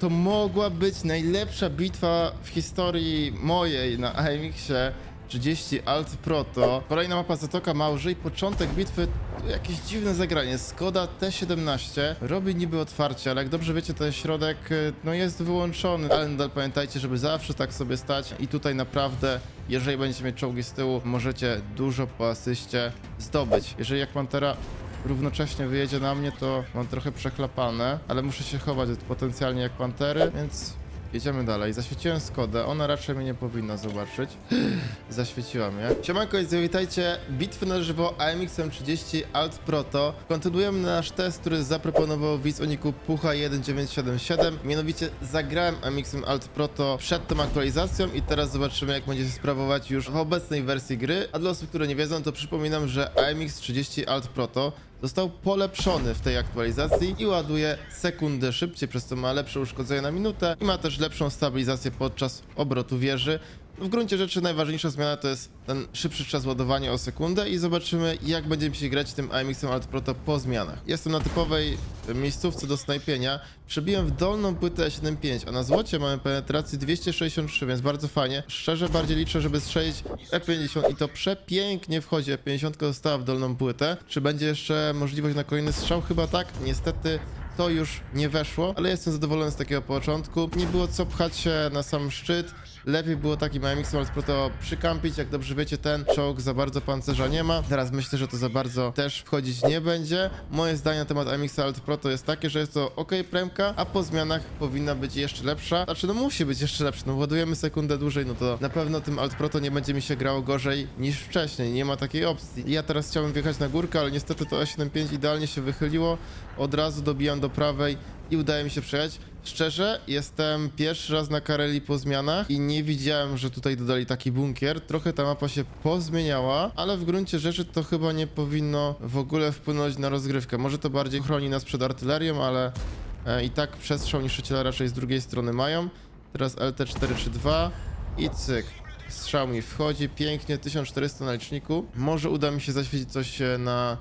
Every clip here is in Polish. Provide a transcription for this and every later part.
To mogła być najlepsza bitwa w historii mojej na AMX-ie 30 Alt Proto. Kolejna mapa Zatoka Małży i początek bitwy jakieś dziwne zagranie. Skoda T17 robi niby otwarcie, ale jak dobrze wiecie, ten środek y, no jest wyłączony. Ale nadal pamiętajcie, żeby zawsze tak sobie stać i tutaj naprawdę, jeżeli będziecie mieć czołgi z tyłu, możecie dużo po asyście zdobyć. Jeżeli jak Pantera równocześnie wyjedzie na mnie, to mam trochę przechlapane, ale muszę się chować potencjalnie jak pantery, więc jedziemy dalej. Zaświeciłem Skodę, ona raczej mnie nie powinna zobaczyć. Zaświeciła mnie. Siemanko i witajcie. Bitwy na żywo AMX-em 30 Alt Proto. Kontynuujemy nasz test, który zaproponował widz o niku Pucha1977. Mianowicie zagrałem AMX-em Alt Proto przed tą aktualizacją i teraz zobaczymy jak będzie się sprawować już w obecnej wersji gry. A dla osób, które nie wiedzą, to przypominam, że AMX 30 Alt Proto został polepszony w tej aktualizacji i ładuje sekundę szybciej, przez co ma lepsze uszkodzenie na minutę i ma też lepszą stabilizację podczas obrotu wieży. W gruncie rzeczy najważniejsza zmiana to jest ten szybszy czas ładowania o sekundę i zobaczymy jak będziemy się grać tym AMX-em Alt Proto po zmianach. Jestem na typowej miejscówce do snajpienia, przebiłem w dolną płytę 7.5, a na złocie mamy penetrację 263, więc bardzo fajnie. Szczerze bardziej liczę, żeby strzelić E50 i to przepięknie wchodzi. E50 została w dolną płytę. Czy będzie jeszcze możliwość na kolejny strzał? Chyba tak. Niestety to już nie weszło, ale jestem zadowolony z takiego początku. Nie było co pchać się na sam szczyt. Lepiej było takim AMX-em Alt Proto przykampić, jak dobrze wiecie, ten czołg za bardzo pancerza nie ma. Teraz myślę, że to za bardzo też wchodzić nie będzie. Moje zdanie na temat AMX Alt Proto jest takie, że jest to ok premka, a po zmianach powinna być jeszcze lepsza. Znaczy, no musi być jeszcze lepsza, no ładujemy sekundę dłużej, no to na pewno tym Alt Proto nie będzie mi się grało gorzej niż wcześniej, nie ma takiej opcji. Ja teraz chciałem wjechać na górkę, ale niestety to E75 idealnie się wychyliło, od razu dobijam do prawej i udaje mi się przejechać. Szczerze, jestem pierwszy raz na Kareli po zmianach i nie widziałem, że tutaj dodali taki bunkier. Trochę ta mapa się pozmieniała, ale w gruncie rzeczy to chyba nie powinno w ogóle wpłynąć na rozgrywkę. Może to bardziej chroni nas przed artylerią, ale e, i tak przestrzał niszczyciele raczej z drugiej strony mają. Teraz LT432 i cyk. Strzał mi wchodzi, pięknie, 1400 na liczniku. Może uda mi się zaświecić coś e, na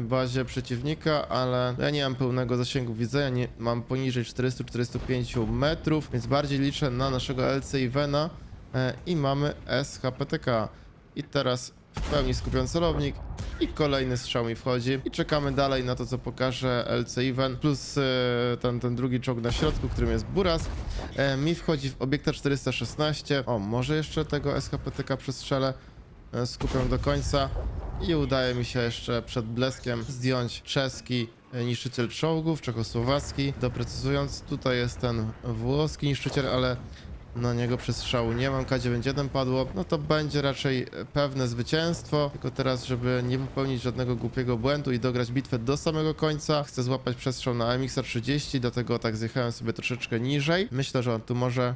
bazie przeciwnika, ale ja nie mam pełnego zasięgu widzenia, nie, mam poniżej 400-405 metrów, więc bardziej liczę na naszego LC Ivena e, i mamy SHPTK. I teraz w pełni skupiam celownik i kolejny strzał mi wchodzi i czekamy dalej na to, co pokaże LC Even, plus e, ten, ten drugi czołg na środku, którym jest Buras. E, mi wchodzi w obiekta 416, o, może jeszcze tego SHPTK przestrzelę, E, skupiam do końca i udaje mi się jeszcze przed bleskiem zdjąć czeski e, niszczyciel czołgów, czechosłowacki. Doprecyzując, tutaj jest ten włoski niszczyciel, ale na niego przestrzału nie mam. K91 padło, no to będzie raczej e, pewne zwycięstwo. Tylko teraz, żeby nie popełnić żadnego głupiego błędu i dograć bitwę do samego końca, chcę złapać przestrzał na MX 30, dlatego tak zjechałem sobie troszeczkę niżej. Myślę, że on tu może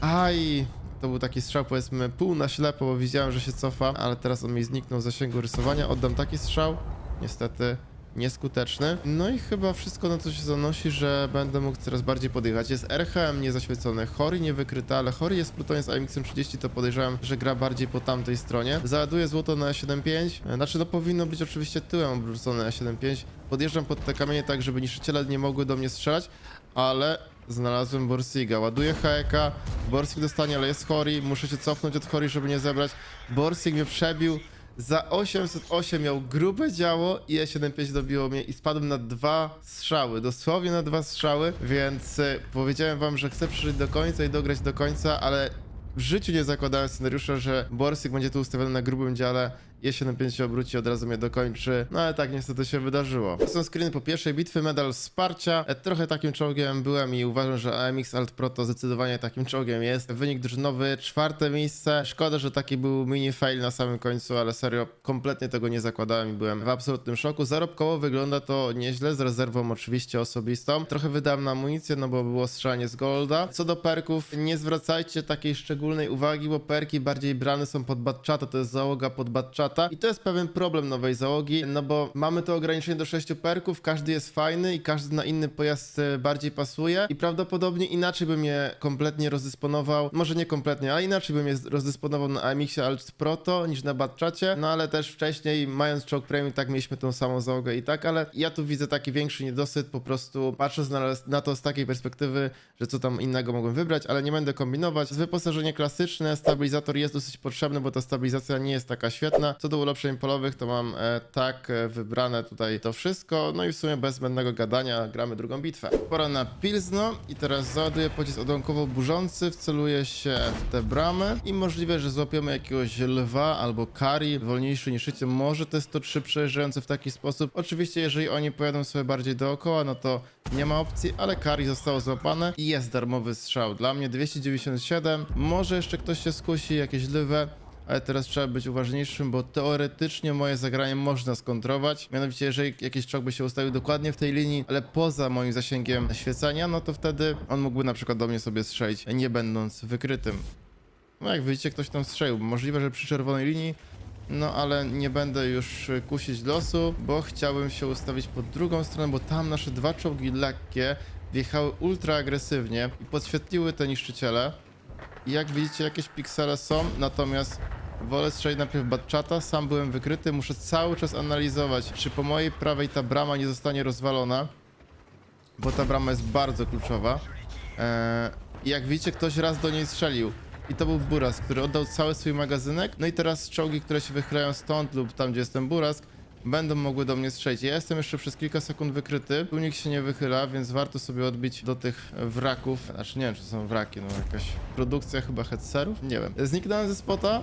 Aj, to był taki strzał powiedzmy pół na ślepo, bo widziałem, że się cofa, ale teraz on mi zniknął z zasięgu rysowania. Oddam taki strzał, niestety nieskuteczny. No i chyba wszystko na to się zanosi, że będę mógł coraz bardziej podjechać. Jest RHM niezaświecony, Chory nie wykryta, ale Chory jest plutonie z AMX-em 30, to podejrzewam, że gra bardziej po tamtej stronie. Załaduję złoto na E75, znaczy to powinno być oczywiście tyłem obrócone E75. Podjeżdżam pod te kamienie tak, żeby niszczyciele nie mogły do mnie strzelać, ale znalazłem Borsiga. Ładuję HEK, Borsig dostanie, ale jest Hori, muszę się cofnąć od Hori, żeby nie zebrać. Borsig mnie przebił, za 808 miał grube działo i E75 dobiło mnie i spadłem na dwa strzały, dosłownie na dwa strzały, więc y, powiedziałem wam, że chcę przeżyć do końca i dograć do końca, ale w życiu nie zakładałem scenariusza, że Borsig będzie tu ustawiony na grubym dziale, E75 się obróci, od razu mnie dokończy. No ale tak niestety się wydarzyło. To są screeny po pierwszej bitwy, medal wsparcia. E, Trochę takim czołgiem byłem i uważam, że AMX Alt Pro to zdecydowanie takim czołgiem jest. Wynik drużynowy, czwarte miejsce. Szkoda, że taki był mini fail na samym końcu, ale serio, kompletnie tego nie zakładałem i byłem w absolutnym szoku. Zarobkowo wygląda to nieźle, z rezerwą oczywiście osobistą. Trochę wydałem na amunicję, no bo było strzelanie z golda. Co do perków, nie zwracajcie takiej szczególnej uwagi, bo perki bardziej brane są pod batchata, to jest załoga pod batchata Batchata i to jest pewien problem nowej załogi, no bo mamy to ograniczenie do 6 perków, każdy jest fajny i każdy na inny pojazd e, bardziej pasuje i prawdopodobnie inaczej bym je kompletnie rozdysponował, może nie kompletnie, ale inaczej bym je z- rozdysponował na AMX-ie Alt Proto niż na Batchacie, no ale też wcześniej mając czołg premium tak mieliśmy tą samą załogę i tak, ale ja tu widzę taki większy niedosyt po prostu patrząc na, na to z takiej perspektywy, że co tam innego mogłem wybrać, ale nie będę kombinować. Wyposażenie klasyczne, stabilizator jest dosyć potrzebny, bo ta stabilizacja nie jest taka świetna. Co do ulepszeń polowych, to mam e, tak e, wybrane tutaj to wszystko, no i w sumie bez zbędnego gadania gramy drugą bitwę. Pora na Pilzno i teraz załaduję pocisk odłamkowo burzący, wceluję się w te bramy i możliwe, że złapiemy jakiegoś lwa albo kari, wolniejszy niż szycie, może to jest to trzy przejeżdżające w taki sposób. Oczywiście, jeżeli oni pojadą sobie bardziej dookoła, no to nie ma opcji, ale kari zostało złapane i jest darmowy strzał. Dla mnie 297, może jeszcze ktoś się skusi, jakieś lwę, ale teraz trzeba być uważniejszym, bo teoretycznie moje zagranie można skontrować. Mianowicie, jeżeli jakiś czołg by się ustawił dokładnie w tej linii, ale poza moim zasięgiem świecenia, no to wtedy on mógłby na przykład do mnie sobie strzelić, nie będąc wykrytym. No jak widzicie, ktoś tam strzelił. Możliwe, że przy czerwonej linii, no ale nie będę już kusić losu, bo chciałbym się ustawić pod drugą stronę, bo tam nasze dwa czołgi lekkie wjechały ultra agresywnie i podświetliły te niszczyciele. Jak widzicie, jakieś piksele są, natomiast wolę strzelić najpierw Batchata, sam byłem wykryty, muszę cały czas analizować, czy po mojej prawej ta brama nie zostanie rozwalona, bo ta brama jest bardzo kluczowa. Eee, jak widzicie, ktoś raz do niej strzelił. I to był Buras, który oddał cały swój magazynek. No i teraz czołgi, które się wychylają stąd lub tam, gdzie jest ten Burask, będą mogły do mnie strzelić. Ja jestem jeszcze przez kilka sekund wykryty. Tu nikt się nie wychyla, więc warto sobie odbić do tych wraków. Znaczy nie wiem, czy są wraki, no jakaś produkcja chyba headserów? Nie wiem. Zniknąłem ze spota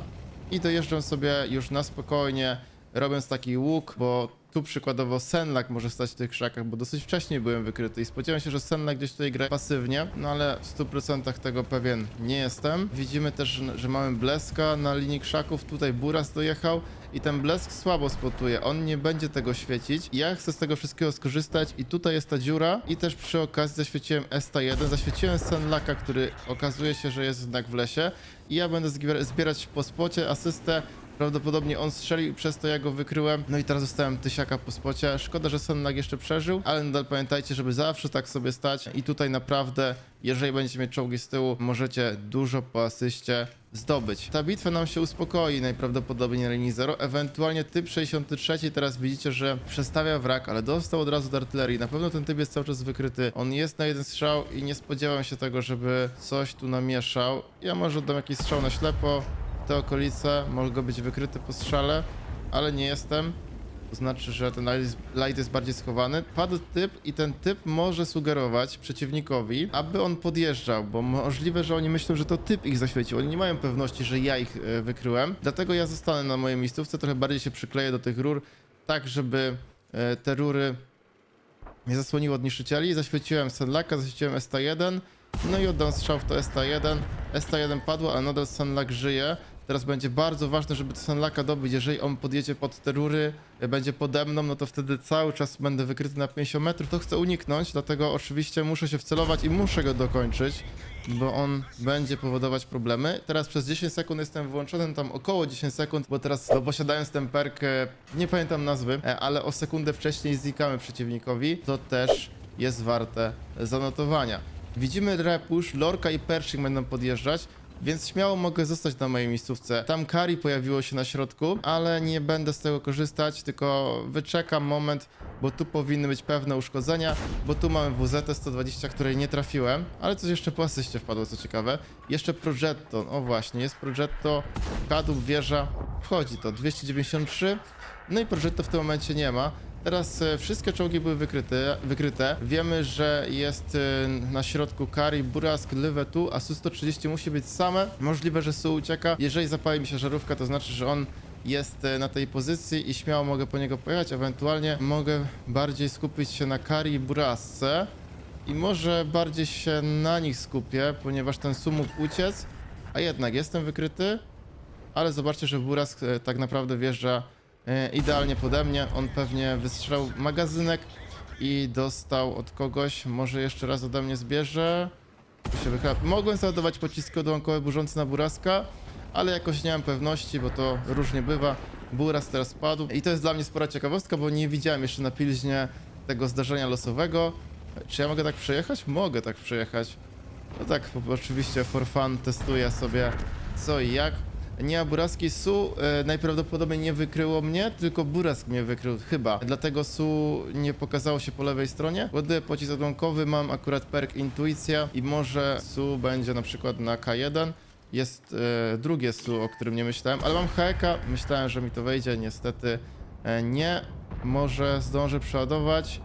i dojeżdżam sobie już na spokojnie, robiąc taki łuk, bo tu przykładowo Senlak może stać w tych krzakach, bo dosyć wcześnie byłem wykryty i spodziewam się, że Senlak gdzieś tutaj gra pasywnie, no ale w 100% tego pewien nie jestem. Widzimy też, że- mamy Bleska na linii krzaków, tutaj Buras dojechał i ten Blesk słabo spotuje, on nie będzie tego świecić. Ja chcę z tego wszystkiego skorzystać i tutaj jest ta dziura i też przy okazji zaświeciłem ST1, zaświeciłem Senlaka, który okazuje się, że jest jednak w lesie i ja będę zbier- zbierać po spocie asystę Prawdopodobnie on strzelił i przez to ja go wykryłem. No i teraz zostałem tysiaka po spocie. Szkoda, że Sennak jeszcze przeżył, ale nadal pamiętajcie, żeby zawsze tak sobie stać. I tutaj naprawdę, jeżeli będziecie mieć czołgi z tyłu, możecie dużo po asyście zdobyć. Ta bitwa nam się uspokoi najprawdopodobniej na linii 0. Ewentualnie typ 63 teraz widzicie, że przestawia wrak, ale dostał od razu do artylerii. Na pewno ten typ jest cały czas wykryty. On jest na jeden strzał i nie spodziewam się tego, żeby coś tu namieszał. Ja może oddam jakiś strzał na ślepo te okolice, mogę być wykryty po strzale, ale nie jestem. To znaczy, że ten light jest, bardziej schowany. Padł typ i ten typ może sugerować przeciwnikowi, aby on podjeżdżał, bo możliwe, że oni myślą, że to typ ich zaświecił. Oni nie mają pewności, że ja ich e, wykryłem. Dlatego ja zostanę na mojej miejscówce, trochę bardziej się przykleję do tych rur, tak żeby e, te rury mnie zasłoniło od niszczycieli. Zaświeciłem Senlaka, zaświeciłem ST1. No i oddam strzał w to ST1. ST1 padło, ale nadal Senlak żyje. Teraz będzie bardzo ważne, żeby Senlaka dobyć. Jeżeli on podjedzie pod te rury, y, będzie pode mną, no to wtedy cały czas będę wykryty na 50 metrów. To chcę uniknąć, dlatego oczywiście muszę się wcelować i muszę go dokończyć, bo on będzie powodować problemy. Teraz przez 10 sekund jestem wyłączony, tam około 10 sekund, bo teraz no, posiadając ten perk, e, nie pamiętam nazwy, e, ale o sekundę wcześniej znikamy przeciwnikowi. To też jest warte zanotowania. Widzimy repush, Lorka i Pershing będą podjeżdżać, więc śmiało mogę zostać na mojej miejscówce. Tam Kari pojawiło się na środku, ale nie będę z tego korzystać, tylko wyczekam moment, bo tu powinny być pewne uszkodzenia, bo tu mamy WZ-120, której nie trafiłem, ale coś jeszcze po asyście wpadło, co ciekawe. Jeszcze Progetto, o właśnie, jest Progetto, kadłub, wieża, wchodzi to, 293, no i Progetto w tym momencie nie ma. Teraz e, wszystkie czołgi były wykryte, wykryte. Wiemy, że jest e, na środku Kari, Burask, Lywe tu, a Su-130 musi być same. Możliwe, że Su ucieka. Jeżeli zapali mi się żarówka, to znaczy, że on jest e, na tej pozycji i śmiało mogę po niego pojechać. Ewentualnie mogę bardziej skupić się na Kari i Burasce. I może bardziej się na nich skupię, ponieważ ten Su mógł uciec, a jednak jestem wykryty. Ale zobaczcie, że Burask e, tak naprawdę wjeżdża e, idealnie pode mnie. On pewnie wystrzał magazynek i dostał od kogoś. Może jeszcze raz ode mnie zbierze. Się wychyla. Mogłem załadować pociski odłamkowe burzące na Buraska, ale jakoś nie mam pewności, bo to różnie bywa. Buras teraz spadł. I to jest dla mnie spora ciekawostka, bo nie widziałem jeszcze na Pilźnie tego zdarzenia losowego. Czy ja mogę tak przejechać? Mogę tak przejechać. No tak, oczywiście for fun testuję sobie co i jak. Nie, Buraski Su e, najprawdopodobniej nie wykryło mnie, tylko Burask mnie wykrył, chyba. Dlatego Su nie pokazało się po lewej stronie. Ładuję pocisk odłamkowy, mam akurat perk Intuicja i może Su będzie na przykład na K1. Jest e, drugie Su, o którym nie myślałem, ale mam heka, myślałem, że mi to wejdzie, niestety e, nie. Może zdążę przeładować.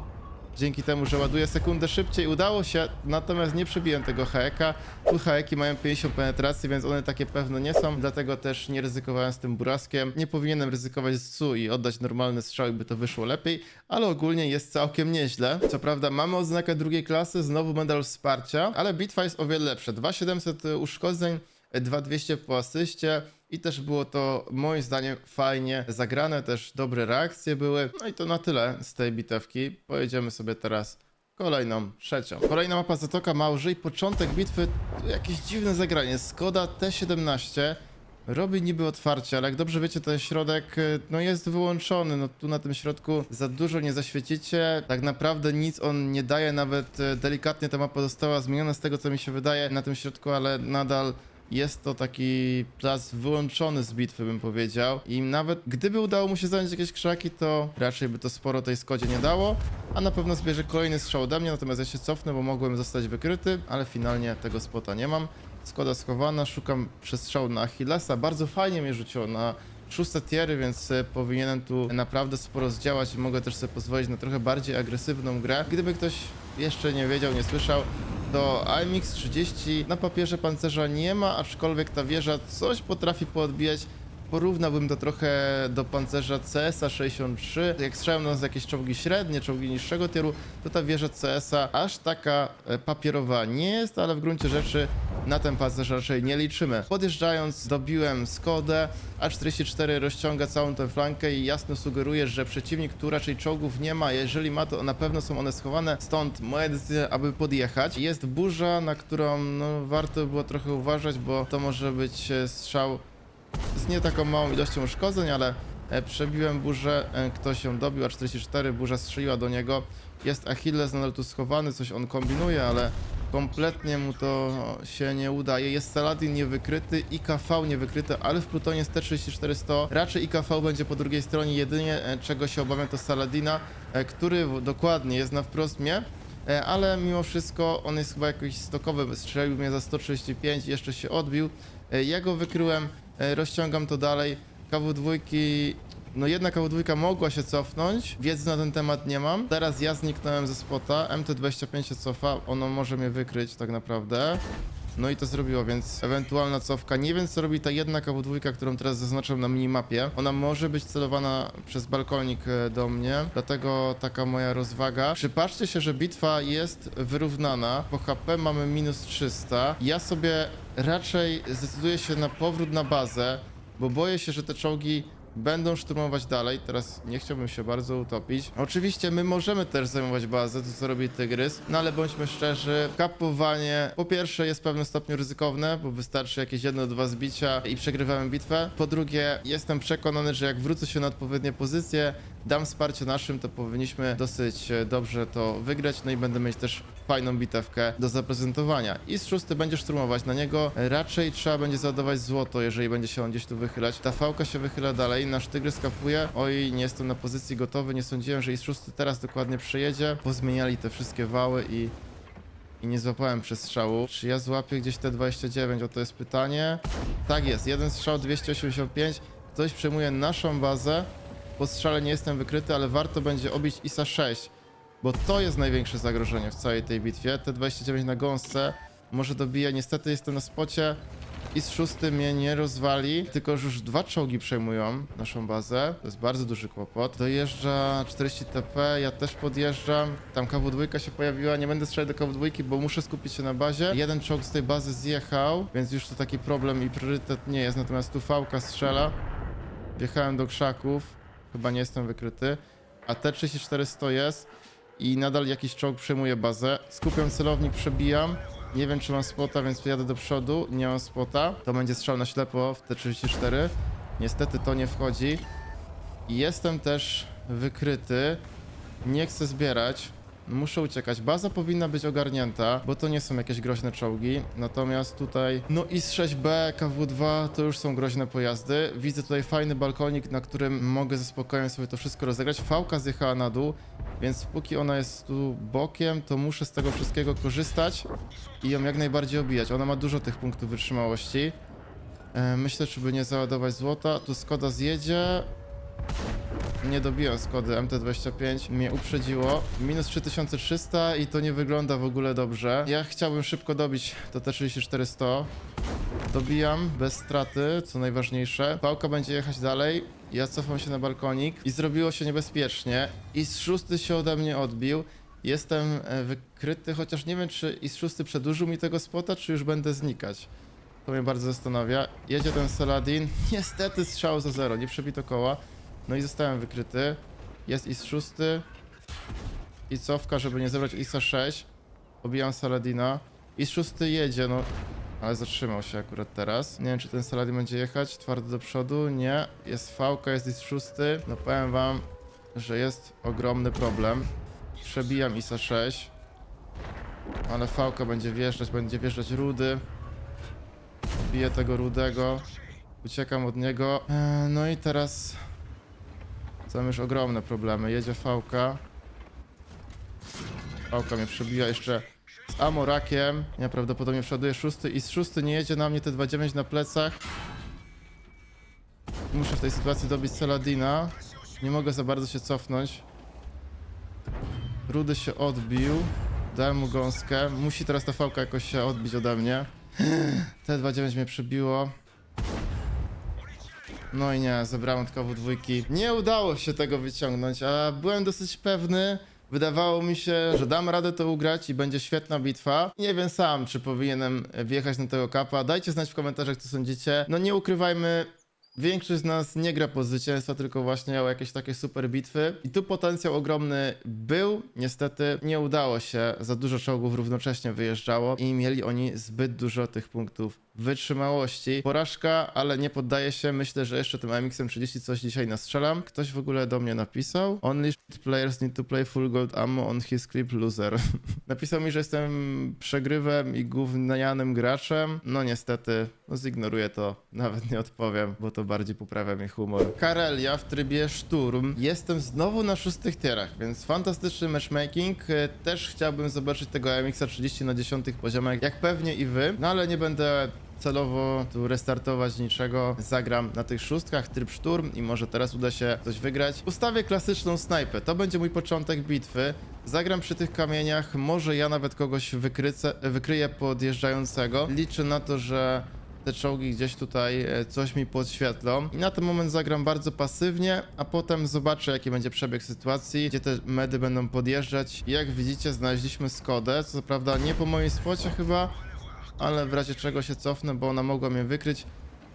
Dzięki temu, że ładuję sekundę szybciej, udało się, natomiast nie przebiłem tego haeka. Tu haeki mają 50 penetracji, więc one takie pewne nie są, dlatego też nie ryzykowałem z tym buraskiem. Nie powinienem ryzykować z SU i oddać normalny strzał, by to wyszło lepiej, ale ogólnie jest całkiem nieźle. Co prawda mamy odznakę drugiej klasy, znowu medal wsparcia, ale bitwa jest o wiele lepsza. 2700 uszkodzeń, 2200 po asyście i też było to moim zdaniem fajnie zagrane, też dobre reakcje były. No i to na tyle z tej bitewki. Pojedziemy sobie teraz kolejną, trzecią. Kolejna mapa Zatoka Małży i początek bitwy jakieś dziwne zagranie. Skoda T17 robi niby otwarcie, ale jak dobrze wiecie, ten środek y, no jest wyłączony. No tu na tym środku za dużo nie zaświecicie. Tak naprawdę nic on nie daje, nawet y, delikatnie ta mapa została zmieniona z tego, co mi się wydaje na tym środku, ale nadal jest to taki plac wyłączony z bitwy, bym powiedział. I nawet gdyby udało mu się zająć jakieś krzaki, to raczej by to sporo tej Skodzie nie dało. A na pewno zbierze kolejny strzał ode mnie, natomiast ja się cofnę, bo mogłem zostać wykryty, ale finalnie tego spota nie mam. Skoda schowana, szukam przestrzału na Achillesa. Bardzo fajnie mnie rzuciło na szóste tiery, więc e, powinienem tu naprawdę sporo zdziałać i mogę też sobie pozwolić na trochę bardziej agresywną grę. Gdyby ktoś jeszcze nie wiedział, nie słyszał, to AMX 30 na papierze pancerza nie ma, aczkolwiek ta wieża coś potrafi poodbijać. Porównałbym to trochę do pancerza CSa 63. Jak strzałem nas jakieś czołgi średnie, czołgi niższego tieru, to ta wieża CSa aż taka e, papierowa nie jest, ale w gruncie rzeczy na ten pancerz raczej nie liczymy. Podjeżdżając dobiłem Skodę, A44 rozciąga całą tę flankę i jasno sugeruje, że przeciwnik tu raczej czołgów nie ma, jeżeli ma to na pewno są one schowane, stąd moja decyzja, aby podjechać. Jest burza, na którą no, warto było trochę uważać, bo to może być e, strzał z nie taką małą ilością uszkodzeń, ale e, przebiłem burzę, e, ktoś ją dobił, a 44 burza strzeliła do niego. Jest Achilles nadal tu schowany, coś on kombinuje, ale kompletnie mu to się nie udaje. Jest Saladin niewykryty, IKV niewykryty, ale w Plutonie jest T-34-100. Raczej IKV będzie po drugiej stronie, jedynie e, czego się obawiam to Saladina, który dokładnie jest na wprost mnie. Ale mimo wszystko on jest chyba jakiś stokowy, strzelił mnie za 135 jeszcze się odbił. Ja go wykryłem, rozciągam to dalej. KW2, no jedna KW2 mogła się cofnąć, wiedzy na ten temat nie mam. Teraz ja zniknąłem ze spota, MT25 się cofa, ono może mnie wykryć tak naprawdę. No i to zrobiło, więc ewentualna cofka. Nie wiem, co robi ta jedna KW2, którą teraz zaznaczam na minimapie. Ona może być celowana przez balkonik e, do mnie, dlatego taka moja rozwaga. Przypatrzcie się, że bitwa jest wyrównana. Po HP mamy minus 300. Ja sobie raczej zdecyduję się na powrót na bazę, bo boję się, że te czołgi będą szturmować dalej. Teraz nie chciałbym się bardzo utopić. Oczywiście my możemy też zajmować bazę, to co robi Tygrys, no ale bądźmy szczerzy, kapowanie po pierwsze jest w pewnym stopniu ryzykowne, bo wystarczy jakieś jedno, dwa zbicia i przegrywamy bitwę. Po drugie, jestem przekonany, że jak wrócę się na odpowiednie pozycje, dam wsparcie naszym, to powinniśmy dosyć e, dobrze to wygrać, no i będę mieć też fajną bitewkę do zaprezentowania. I z szósty będzie szturmować na niego. Raczej trzeba będzie załadować złoto, jeżeli będzie się on gdzieś tu wychylać. Ta fałka się wychyla dalej, nasz tygrys kapuje. Oj, nie jestem na pozycji gotowy, nie sądziłem, że i z szósty teraz dokładnie przyjedzie. Pozmieniali te wszystkie wały i... I nie złapałem przestrzału. Czy ja złapię gdzieś te 29? O to jest pytanie. Tak jest, jeden strzał 285. Ktoś przejmuje naszą bazę. Po strzale nie jestem wykryty, ale warto będzie obić ISA 6. Bo to jest największe zagrożenie w całej tej bitwie. T29 na gąsce może dobija. Niestety jestem na spocie i z szósty mnie nie rozwali, tylko że już dwa czołgi przejmują naszą bazę. To jest bardzo duży kłopot. Dojeżdża 40 TP, ja też podjeżdżam. Tam KW2 się pojawiła, nie będę strzelać do KW2, bo muszę skupić się na bazie. Jeden czołg z tej bazy zjechał, więc już to taki problem i priorytet nie jest. Natomiast tu Fałka strzela. Wjechałem do krzaków, chyba nie jestem wykryty. A T-34 jest i nadal jakiś czołg przejmuje bazę. Skupiam celownik, przebijam. Nie wiem, czy mam spota, więc jadę do przodu. Nie mam spota. To będzie strzał na ślepo w T-34. Niestety to nie wchodzi. Jestem też wykryty. Nie chcę zbierać. Muszę uciekać. Baza powinna być ogarnięta, bo to nie są jakieś groźne czołgi. Natomiast tutaj, no IS-6B, KW-2 to już są groźne pojazdy. Widzę tutaj fajny balkonik, na którym mogę ze spokojem sobie to wszystko rozegrać. Fałka zjechała na dół, więc póki ona jest tu bokiem, to muszę z tego wszystkiego korzystać i ją jak najbardziej obijać. Ona ma dużo tych punktów wytrzymałości. E, Myślę, czy by nie załadować złota. Tu Skoda zjedzie. Nie dobiłem Skody, MT25 mnie uprzedziło. Minus 3300 i to nie wygląda w ogóle dobrze. Ja chciałbym szybko dobić to T-34-100. Dobijam bez straty, co najważniejsze. Pałka będzie jechać dalej. Ja cofam się na balkonik i zrobiło się niebezpiecznie. I z szósty się ode mnie odbił. Jestem e, wykryty, chociaż nie wiem, czy i z szósty przedłużył mi tego spota, czy już będę znikać. To mnie bardzo zastanawia. Jedzie ten Saladin. Niestety strzał za zero, nie przebito koła. No i zostałem wykryty. Jest IS 6. I cofka, żeby nie zebrać ISA 6. Obijam Saladina. IS 6 jedzie, no. Ale zatrzymał się akurat teraz. Nie wiem, czy ten Saladin będzie jechać. Twardo do przodu. Nie. Jest fałka, jest IS 6. No powiem wam, że jest ogromny problem. Przebijam ISA 6. Ale fałka będzie wjeżdżać, będzie wjeżdżać rudy. Biję tego rudego. Uciekam od niego. Eee, No i teraz są już ogromne problemy. Jedzie Fałka. Fałka mnie przebija jeszcze z Amorakiem. Ja prawdopodobnie przoduję szósty i z szósty nie jedzie na mnie te 2,9 na plecach. Muszę w tej sytuacji dobić Saladina. Nie mogę za bardzo się cofnąć. Rudy się odbił. Dałem mu gąskę. Musi teraz ta fałka jakoś się odbić ode mnie. T29 mnie przebiło. No i nie, zebrałem tylko dwójki. Nie udało się tego wyciągnąć, a byłem dosyć pewny. Wydawało mi się, że dam radę to ugrać i będzie świetna bitwa. Nie wiem sam, czy powinienem wjechać na tego kapa. Dajcie znać w komentarzach, co sądzicie. No nie ukrywajmy, Większość z nas nie gra po zwycięstwa, tylko właśnie o jakieś takie super bitwy. I tu potencjał ogromny był. Niestety nie udało się. Za dużo czołgów równocześnie wyjeżdżało i mieli oni zbyt dużo tych punktów wytrzymałości. Porażka, ale nie poddaję się. Myślę, że jeszcze tym MX-em 30 coś dzisiaj nastrzelam. Ktoś w ogóle do mnie napisał. Only players need to play full gold ammo on his clip loser. napisał mi, że jestem przegrywem i gównianym graczem. No niestety, no zignoruję to. Nawet nie odpowiem, bo to bardziej poprawia mi humor. Karelia w trybie szturm. Jestem znowu na szóstych tierach, więc fantastyczny matchmaking. E, Też chciałbym zobaczyć tego MX-a 30 na 10 poziomach, jak pewnie i wy. No ale nie będę celowo tu restartować niczego. Zagram na tych szóstkach, tryb szturm i może teraz uda się coś wygrać. Ustawię klasyczną snajpę, to będzie mój początek bitwy. Zagram przy tych kamieniach, może ja nawet kogoś wykrycę, wykryję podjeżdżającego. Liczę na to, że te czołgi gdzieś tutaj e, coś mi podświetlą. I na ten moment zagram bardzo pasywnie, a potem zobaczę jaki będzie przebieg sytuacji, gdzie te medy będą podjeżdżać. Jak widzicie znaleźliśmy Skodę, co prawda nie po moim spocie chyba, ale w razie czego się cofnę, bo ona mogła mnie wykryć.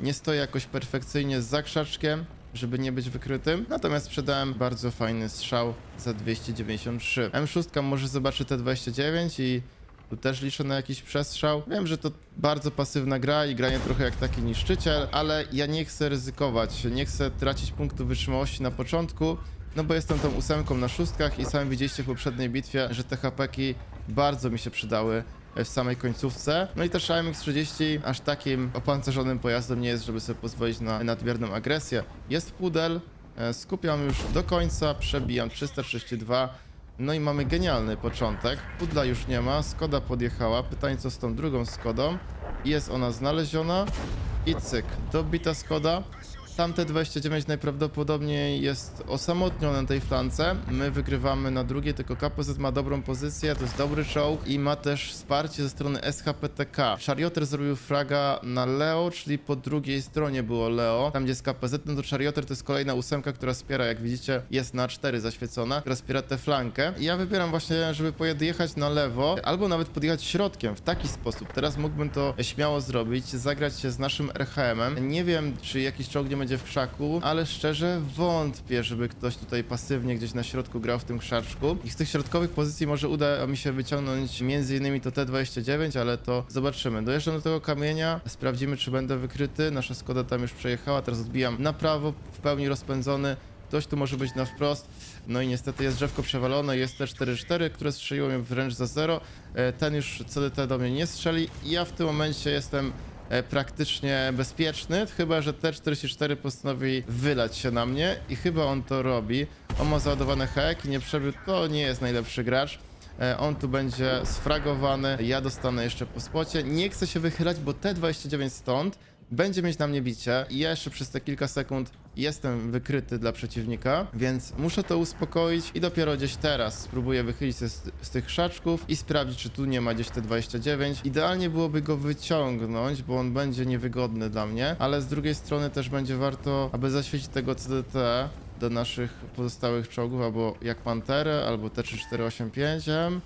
Nie stoję jakoś perfekcyjnie za krzaczkiem, żeby nie być wykrytym. Natomiast sprzedałem bardzo fajny strzał za 293. M6 może zobaczy T29 i tu też liczę na jakiś przestrzał. Wiem, że to bardzo pasywna gra i granie trochę jak taki niszczyciel, ale ja nie chcę ryzykować. Nie chcę tracić punktu wytrzymałości na początku, no bo jestem tą ósemką na szóstkach i sami widzieliście w poprzedniej bitwie, że te hapeki bardzo mi się przydały w samej końcówce. No i też AMX-30 aż takim opancerzonym pojazdem nie jest, żeby sobie pozwolić na nadmierną agresję. Jest pudel, e, skupiam już do końca, przebijam 332. No i mamy genialny początek. Pudla już nie ma, Skoda podjechała. Pytanie co z tą drugą Skodą. Jest ona znaleziona i cyk, dobita Skoda. Tamte 29 najprawdopodobniej jest osamotnione na tej flance. My wygrywamy na drugiej, tylko KPZ ma dobrą pozycję, to jest dobry czołg i ma też wsparcie ze strony SHPTK. Charioter zrobił fraga na Leo, czyli po drugiej stronie było Leo. Tam gdzie jest KPZ, no to Charioter to jest kolejna ósemka, która wspiera, jak widzicie, jest na 4 zaświecona, która wspiera tę flankę. I ja wybieram właśnie, żeby podjechać na lewo, albo nawet podjechać środkiem, w taki sposób. Teraz mógłbym to śmiało zrobić, zagrać się z naszym RHM-em. Nie wiem, czy jakiś czołg nie będzie w krzaku, ale szczerze wątpię, żeby ktoś tutaj pasywnie gdzieś na środku grał w tym krzaczku. I z tych środkowych pozycji może uda mi się wyciągnąć między innymi to T29, ale to zobaczymy. Dojeżdżam do tego kamienia, sprawdzimy czy będę wykryty. Nasza Skoda tam już przejechała, teraz odbijam na prawo, w pełni rozpędzony. ktoś tu może być na wprost. No i niestety jest drzewko przewalone, jest te 4-4, które strzeliło mnie wręcz za zero. E, Ten już CDT do mnie nie strzeli ja w tym momencie jestem praktycznie bezpieczny, chyba że T-44 postanowi wylać się na mnie i chyba on to robi. On ma załadowany hek i nie przebił, to nie jest najlepszy gracz. E, On tu będzie sfragowany, ja dostanę jeszcze po spocie. Nie chcę się wychylać, bo T-29 stąd będzie mieć na mnie bicie i ja jeszcze przez te kilka sekund jestem wykryty dla przeciwnika, więc muszę to uspokoić i dopiero gdzieś teraz spróbuję wychylić się z, z tych krzaczków i sprawdzić, czy tu nie ma gdzieś T-29. Idealnie byłoby go wyciągnąć, bo on będzie niewygodny dla mnie, ale z drugiej strony też będzie warto, aby zaświecić tego CDT do naszych pozostałych czołgów, albo jak Panterę, albo T-3485M,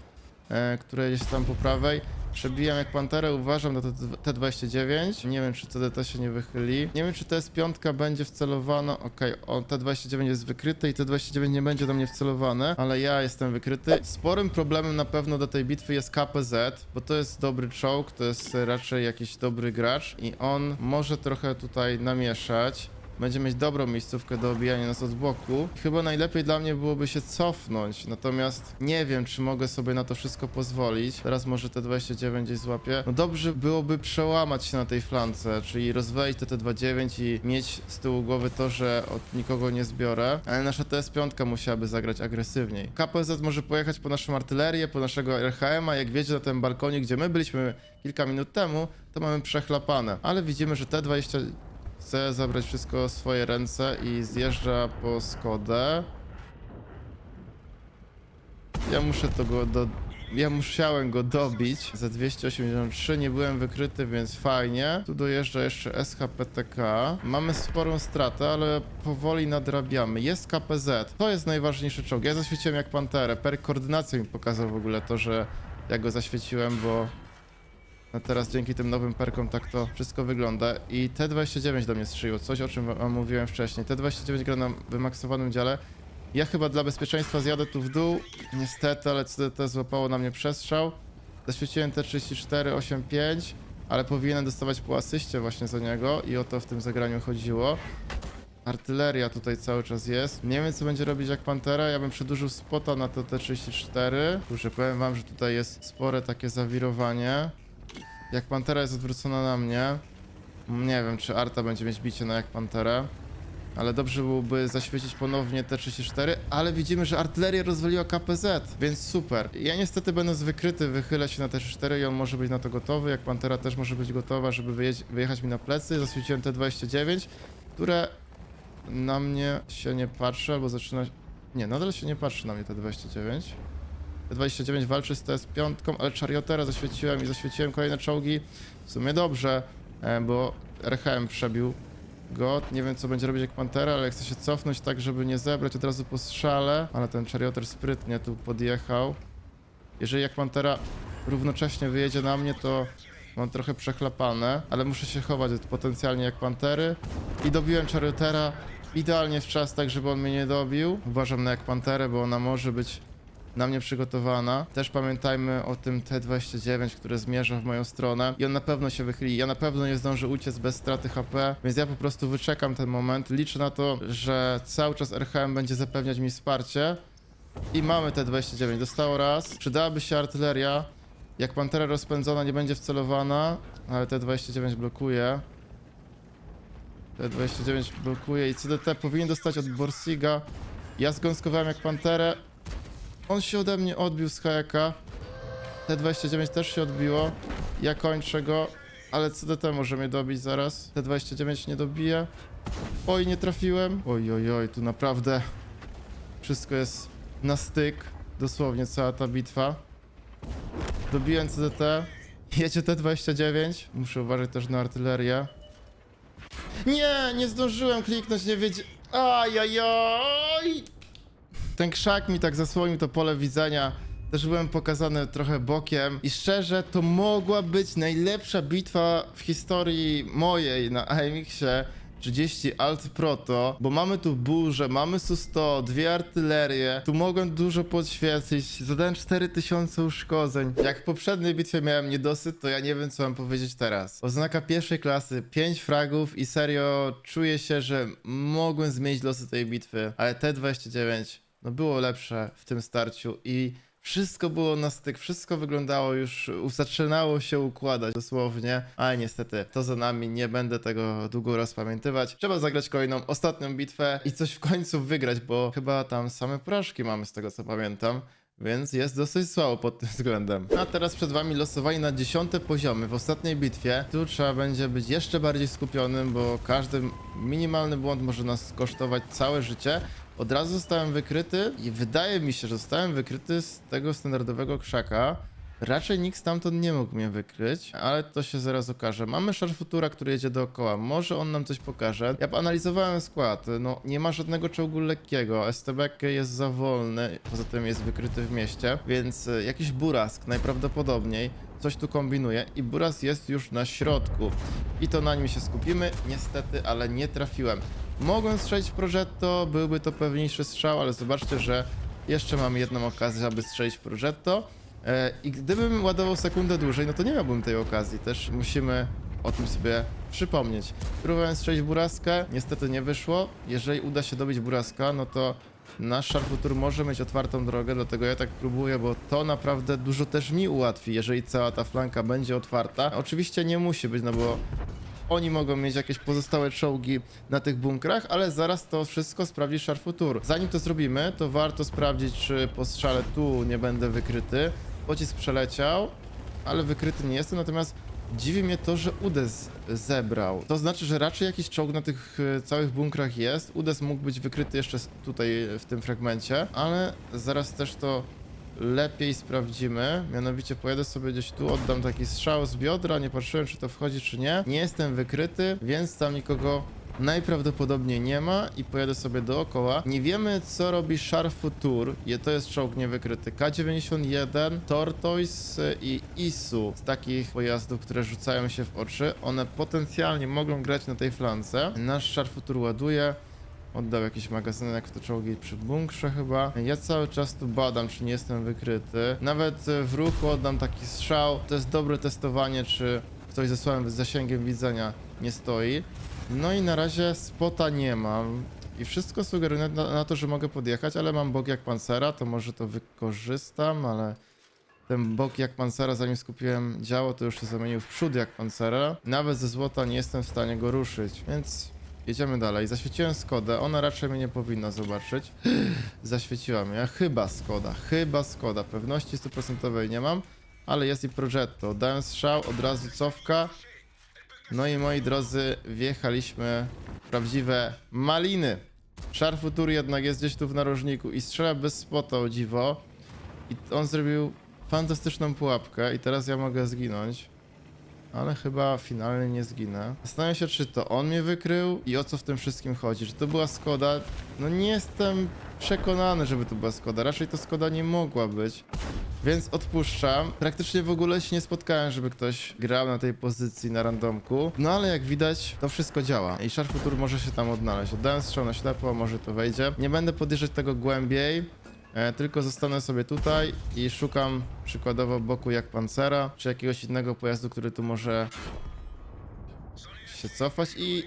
e, które jest tam po prawej. Przebijam jak Panterę, uważam na to T29. Nie wiem, czy CDT się nie wychyli. Nie wiem, czy TS5 będzie wcelowana. Okej, o T29 jest wykryty i T29 nie będzie do mnie wcelowane, ale ja jestem wykryty. Sporym problemem na pewno do tej bitwy jest KPZ, bo to jest dobry czołg, to jest raczej jakiś dobry gracz i on może trochę tutaj namieszać. Będzie mieć dobrą miejscówkę do obijania nas od boku. Chyba najlepiej dla mnie byłoby się cofnąć, natomiast nie wiem, czy mogę sobie na to wszystko pozwolić. Teraz może te 29 gdzieś złapię. No dobrze byłoby przełamać się na tej flance, czyli rozwalić te T29 i mieć z tyłu głowy to, że od nikogo nie zbiorę, ale nasza TS5 musiałaby zagrać agresywniej. KPZ może pojechać po naszą artylerię, po naszego RHM-a, jak wiecie na tym balkonie, gdzie my byliśmy kilka minut temu, to mamy przechlapane, ale widzimy, że T20 chce zabrać wszystko w swoje ręce i zjeżdża po Skodę. Ja muszę to go do... Ja musiałem go dobić za 283, nie byłem wykryty, więc fajnie. Tu dojeżdża jeszcze SHPTK. Mamy sporą stratę, ale powoli nadrabiamy. Jest KPZ. To jest najważniejszy czołg. Ja zaświeciłem jak panterę. Per koordynacji mi pokazał w ogóle to, że ja go zaświeciłem, bo no teraz dzięki tym nowym perkom tak to wszystko wygląda. I T29 do mnie strzeliło, coś o czym wam mówiłem wcześniej. T29 gra na wymaksowanym dziale. Ja chyba dla bezpieczeństwa zjadę tu w dół. Niestety, ale CDT złapało na mnie przestrzał. Zaświeciłem T3485, ale powinienem dostawać po asyście właśnie za niego i o to w tym zagraniu chodziło. Artyleria tutaj cały czas jest. Nie wiem, co będzie robić jak Pantera. Ja bym przedłużył spota na to T34. Kurczę, powiem wam, że tutaj jest spore takie zawirowanie. Jak Pantera jest odwrócona na mnie, nie wiem, czy Arta będzie mieć bicie na jak Panterę. Ale dobrze byłoby zaświecić ponownie T34, ale widzimy, że artyleria rozwaliła KPZ, więc super. Ja niestety będąc wykryty, wychylę się na T34 i on może być na to gotowy, jak Pantera też może być gotowa, żeby wyjechać mi na plecy. Zaświeciłem T29, które na mnie się nie patrzy, albo zaczyna... Nie, nadal się nie patrzy na mnie T29. T29 walczy z TS5, ale Chariotera zaświeciłem i zaświeciłem kolejne czołgi. W sumie dobrze, e, bo RHM przebił go. Nie wiem, co będzie robić jak Pantera, ale chcę się cofnąć tak, żeby nie zebrać od razu po strzale. Ale ten Charioter sprytnie tu podjechał. Jeżeli jak Pantera równocześnie wyjedzie na mnie, to mam trochę przechlapane, ale muszę się chować potencjalnie jak Pantery. I dobiłem Chariotera idealnie w czas, tak żeby on mnie nie dobił. Uważam na jak Panterę, bo ona może być na mnie przygotowana. Też pamiętajmy o tym T29, które zmierza w moją stronę i on na pewno się wychyli. Ja na pewno nie zdążę uciec bez straty HP, więc ja po prostu wyczekam ten moment. Liczę na to, że cały czas RHM będzie zapewniać mi wsparcie. I mamy T29. Dostało raz. Przydałaby się artyleria. Jak Pantera rozpędzona nie będzie wcelowana, ale T29 blokuje. T29 blokuje i CDT powinien dostać od Borsiga. Ja zgąskowałem jak Panterę. On się ode mnie odbił z HK. T29 też się odbiło. Ja kończę go, ale CDT może mnie dobić zaraz. T29 nie dobije. Oj, nie trafiłem. Oj, oj, oj, tu naprawdę wszystko jest na styk. Dosłownie cała ta bitwa. Dobiłem CDT. Jedzie T29. Muszę uważać też na artylerię. Nie, nie zdążyłem kliknąć, nie wiedziałem. Ajajaj! Ten krzak mi tak zasłonił to pole widzenia. Też byłem pokazany trochę bokiem i szczerze to mogła być najlepsza bitwa w historii mojej na AMX-ie. 30 Alt Proto, bo mamy tu burzę, mamy Su-100, dwie artylerie, tu mogłem dużo podświecić, zadałem 4000 uszkodzeń. Jak w poprzedniej bitwie miałem niedosyt, to ja nie wiem co mam powiedzieć teraz. Oznaka pierwszej klasy, 5 fragów i serio czuję się, że mogłem zmienić losy tej bitwy, ale T29 no było lepsze w tym starciu i wszystko było na styk, wszystko wyglądało już, zaczynało się układać dosłownie, ale niestety to za nami, nie będę tego długo rozpamiętywać. Trzeba zagrać kolejną, ostatnią bitwę i coś w końcu wygrać, bo chyba tam same porażki mamy z tego co pamiętam. Więc jest dosyć słabo pod tym względem. A teraz przed wami losowanie na dziesiąte poziomy w ostatniej bitwie. Tu trzeba będzie być jeszcze bardziej skupionym, bo każdy minimalny błąd może nas kosztować całe życie. Od razu zostałem wykryty i wydaje mi się, że zostałem wykryty z tego standardowego krzaka. Raczej nikt stamtąd nie mógł mnie wykryć, ale to się zaraz okaże. Mamy Sharfutura, który jedzie dookoła. Może on nam coś pokaże. Ja analizowałem skład. No, nie ma żadnego czołgu lekkiego. STB jest za wolny, poza tym jest wykryty w mieście, więc e, jakiś burask najprawdopodobniej coś tu kombinuje i Buras jest już na środku. I to na nim się skupimy. Niestety, ale nie trafiłem. Mogłem strzelić w Progetto, byłby to pewniejszy strzał, ale zobaczcie, że jeszcze mam jedną okazję, aby strzelić w Progetto. E, I gdybym ładował sekundę dłużej, no to nie miałbym tej okazji. Też musimy o tym sobie przypomnieć. Próbowałem strzelić Buraskę, niestety nie wyszło. Jeżeli uda się dobić Buraska, no to nasz Sharpshooter może mieć otwartą drogę, dlatego ja tak próbuję, bo to naprawdę dużo też mi ułatwi, jeżeli cała ta flanka będzie otwarta. Oczywiście nie musi być, no bo oni mogą mieć jakieś pozostałe czołgi na tych bunkrach, ale zaraz to wszystko sprawdzi Sharfutur. Zanim to zrobimy, to warto sprawdzić, czy po strzale tu nie będę wykryty. Pocisk przeleciał, ale wykryty nie jestem, natomiast dziwi mnie to, że Udes zebrał. To znaczy, że raczej jakiś czołg na tych e, całych bunkrach jest. Udes mógł być wykryty jeszcze tutaj e, w tym fragmencie, ale zaraz też to lepiej sprawdzimy. Mianowicie pojadę sobie gdzieś tu, oddam taki strzał z biodra, nie patrzyłem czy to wchodzi czy nie. Nie jestem wykryty, więc tam nikogo najprawdopodobniej nie ma i pojadę sobie dookoła. Nie wiemy co robi Sharfutur, to jest czołg niewykryty. K91, Tortoise i Isu z takich pojazdów, które rzucają się w oczy. One potencjalnie mogą grać na tej flance. Nasz Sharfutur ładuje. Oddał jakiś magazynek w te czołgi przy bunkrze chyba. Ja cały czas tu badam, czy nie jestem wykryty. Nawet e, w ruchu oddam taki strzał. To jest dobre testowanie, czy ktoś ze słabym zasięgiem widzenia nie stoi. No i na razie spota nie mam. I wszystko sugeruje na, na to, że mogę podjechać, ale mam bok jak pancera, to może to wykorzystam, ale ten bok jak pancera, zanim skupiłem działo, to już się zamienił w przód jak pancera. Nawet ze złota nie jestem w stanie go ruszyć, więc jedziemy dalej. Zaświeciłem Skodę, ona raczej mnie nie powinna zobaczyć. Zaświeciła mnie, chyba Skoda, chyba Skoda. Pewności stuprocentowej nie mam, ale jest i Progetto. Dałem strzał, od razu cofka. No i moi drodzy, wjechaliśmy prawdziwe maliny. Szarfutur jednak jest gdzieś tu w narożniku i strzela bez spota, o dziwo. I on zrobił fantastyczną pułapkę i teraz ja mogę zginąć. Ale chyba finalnie nie zginę. Zastanawiam się, czy to on mnie wykrył i o co w tym wszystkim chodzi. Czy to była Skoda? No nie jestem przekonany, żeby to była Skoda. Raczej to Skoda nie mogła być. Więc odpuszczam. Praktycznie w ogóle się nie spotkałem, żeby ktoś grał na tej pozycji na randomku. No ale jak widać, to wszystko działa. I Sharpfutur może się tam odnaleźć. Oddałem strzał na ślepo, może to wejdzie. Nie będę podjeżdżać tego głębiej. E, tylko zostanę sobie tutaj i szukam przykładowo boku jak pancera, czy jakiegoś innego pojazdu, który tu może się cofać i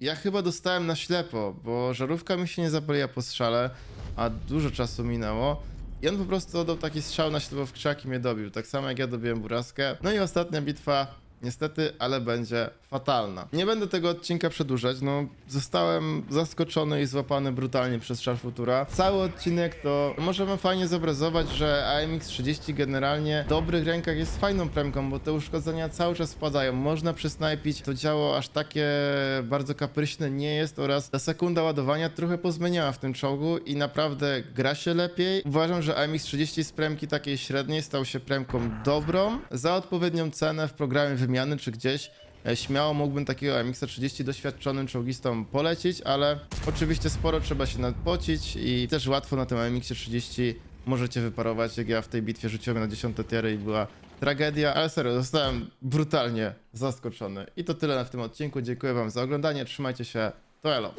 ja chyba dostałem na ślepo, bo żarówka mi się nie zapaliła po strzale, a dużo czasu minęło. I on po prostu oddał taki strzał na ślepo w krzak i mnie dobił, tak samo jak ja dobiłem buraskę. No i ostatnia bitwa, niestety, ale będzie fatalna. Nie będę tego odcinka przedłużać, no zostałem zaskoczony i złapany brutalnie przez Sharfutura. Cały odcinek to możemy fajnie zobrazować, że AMX 30 generalnie w dobrych rękach jest fajną premką, bo te uszkodzenia cały czas spadają. Można przysnajpić, to działo aż takie bardzo kapryśne nie jest oraz ta sekunda ładowania trochę pozmieniała w tym czołgu i naprawdę gra się lepiej. Uważam, że AMX 30 z premki takiej średniej stał się premką dobrą. Za odpowiednią cenę w programie czy gdzieś E, Śmiało mógłbym takiego MX 30 doświadczonym czołgistom polecić, ale oczywiście sporo trzeba się nadpocić i też łatwo na tym MX 30 możecie wyparować, jak ja w tej bitwie rzuciłem na 10 tiery i była tragedia, ale serio, zostałem brutalnie zaskoczony. I to tyle w tym odcinku. Dziękuję wam za oglądanie, trzymajcie się, to elo.